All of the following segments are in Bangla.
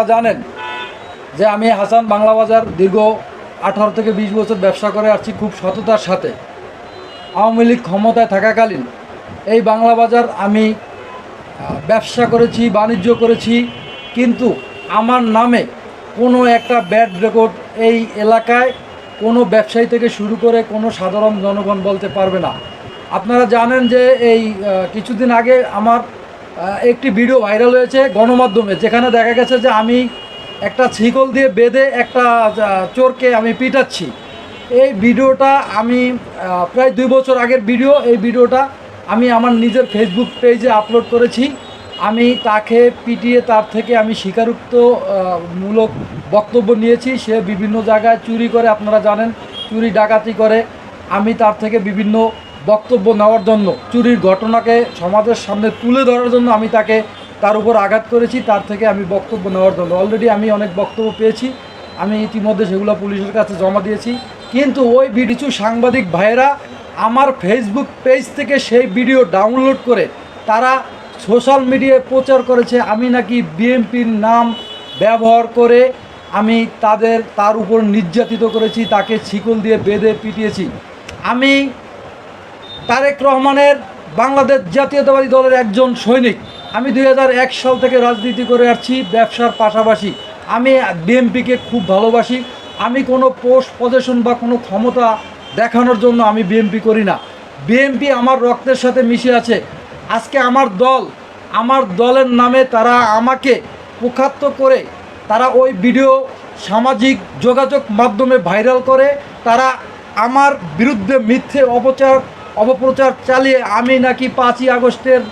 আপনারা জানেন যে আমি হাসান বাংলা বাজার দীর্ঘ আঠারো থেকে বিশ বছর ব্যবসা করে আসছি খুব সততার সাথে। আওয়ামী লীগ ক্ষমতায় থাকাকালীন এই বাংলা বাজার আমি ব্যবসা করেছি, বাণিজ্য করেছি, কিন্তু আমার নামে কোনো একটা ব্যাড রেকর্ড এই এলাকায় কোনো ব্যবসায়ী থেকে শুরু করে কোনো সাধারণ জনগণ বলতে পারবে না। আপনারা জানেন যে এই কিছুদিন আগে আমার একটি ভিডিও ভাইরাল হয়েছে গণমাধ্যমে, যেখানে দেখা গেছে যে আমি একটা ছিকল দিয়ে বেঁধে একটা চোরকে আমি পিটাচ্ছি। এই ভিডিওটা আমি প্রায় দুই বছর আগের ভিডিও, এই ভিডিওটা আমি আমার নিজের ফেসবুক পেজে আপলোড করেছি। আমি তাকে পিটিয়ে তার থেকে আমি স্বীকারোক্ত মূলক বক্তব্য নিয়েছি। সে বিভিন্ন জায়গায় চুরি করে, আপনারা জানেন, চুরি ডাকাতি করে। আমি তার থেকে বিভিন্ন বক্তব্য নেওয়ার জন্য, চুরির ঘটনাকে সমাজের সামনে তুলে ধরার জন্য আমি তাকে তার উপর আঘাত করেছি, তার থেকে আমি বক্তব্য নেওয়ার জন্য। অলরেডি আমি অনেক বক্তব্য পেয়েছি, আমি ইতিমধ্যে সেগুলো পুলিশের কাছে জমা দিয়েছি। কিন্তু ওই কিছু সাংবাদিক ভাইয়েরা আমার ফেসবুক পেজ থেকে সেই ভিডিও ডাউনলোড করে তারা সোশ্যাল মিডিয়ায় প্রচার করেছে। আমি নাকি বিএনপির নাম ব্যবহার করে আমি তাদের, তার উপর নির্যাতিত করেছি, তাকে ছিকল দিয়ে বেঁধে পিটিয়েছি। আমি তারেক রহমানের বাংলাদেশ জাতীয়তাবাদী দলের একজন সৈনিক। আমি দু হাজার এক সাল থেকে রাজনীতি করে আসছি, ব্যবসার পাশাপাশি। আমি বিএনপিকে খুব ভালোবাসি। আমি কোনো পোস্ট পজিশন বা কোনো ক্ষমতা দেখানোর জন্য আমি বিএমপি করি না। বিএমপি আমার রক্তের সাথে মিশে আছে। আজকে আমার দল, আমার দলের নামে তারা আমাকে কুখাত্ত করে তারা ওই ভিডিও সামাজিক যোগাযোগ মাধ্যমে ভাইরাল করে। তারা আমার বিরুদ্ধে মিথ্যে অপচার অপপ্রচার চালিয়ে আমি নাকি পাঁচই আগস্টের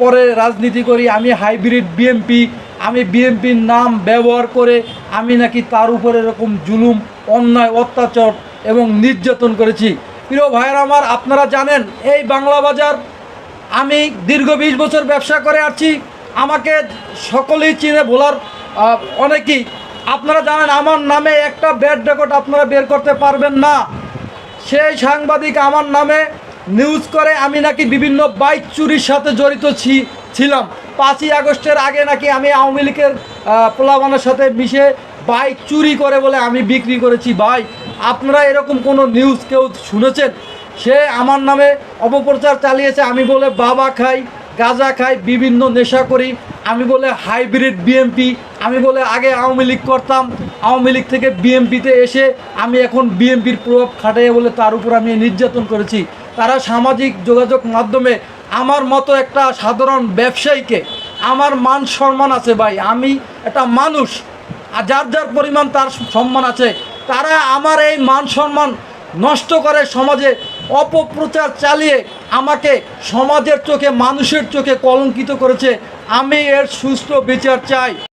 পরে রাজনীতি করি, আমি হাইব্রিড বিএমপি, আমি বিএমপির নাম ব্যবহার করে আমি নাকি তার উপর এরকম জুলুম, অন্যায়, অত্যাচার এবং নির্যাতন করেছি। প্রিয় ভাইয়ের আমার, আপনারা জানেন, এই বাংলা বাজার আমি দীর্ঘ বিশ বছর ব্যবসা করে আছি আমাকে সকলেই চিনে বলার অনেকেই। আপনারা জানেন, আমার নামে একটা ব্যাড রেকর্ড আপনারা বের করতে পারবেন না। সেই সাংবাদিক আমার নামে নিউজ করে, আমি নাকি বিভিন্ন বাইক চুরির সাথে জড়িত ছিলাম। পাঁচই আগস্টের আগে নাকি আমি আওয়ামী লীগের পোলাবানের সাথে মিশে বাইক চুরি করে বলে আমি বিক্রি করেছি। ভাই, আপনারা এরকম কোনো নিউজ কেউ শুনেছেন? সে আমার নামে অপপ্রচার চালিয়েছে। আমি বলে বাবা খাই, গাঁজা খাই, বিভিন্ন নেশা করি। আমি বলে হাইব্রিড বিএমপি আমি বলে আগে আওয়ামী লীগ করতাম। আওয়ামী লীগ থেকে বিএমপিতে এসে আমি এখন বিএমপির প্রভাব খাটাইয়ে বলে তার উপর আমি নির্যাতন করেছি। তারা সামাজিক যোগাযোগ মাধ্যমে আমার মতো একটা সাধারণ ব্যবসায়ীকে আমার মান সম্মান আছে ভাই, আমি একটা মানুষ, আর যার যার পরিমাণ তার সম্মান আছে, তারা আমার এই মান সম্মান নষ্ট করে সমাজে অপপ্রচার চালিয়ে আমাকে সমাজের চোখে, মানুষের চোখে কলঙ্কিত করেছে। আমি এর সুস্থ বিচার চাই।